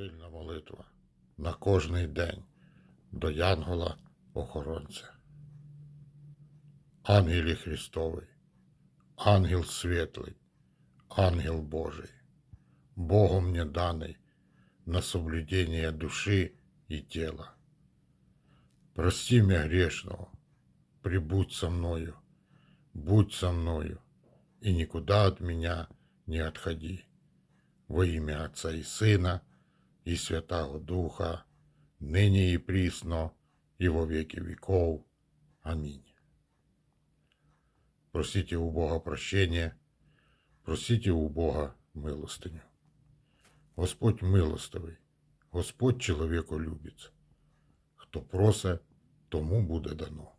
Сильна молитва на кожний день до Янгола охоронця. Ангелі Христовий, ангел світлий, ангел Божий, Богом мне даний на соблюдение души и тела. Прости меня грешного, прибудь со мною, будь со мною, и никуда от меня не отходи. Во имя Отца и Сына, и Святого Духа, ныне и присно, и во веки веков. Аминь. Просите у Бога прощения, просите у Бога милостиню. Господь милостивий, Господь чоловіку любить. Хто просе, тому буде дано.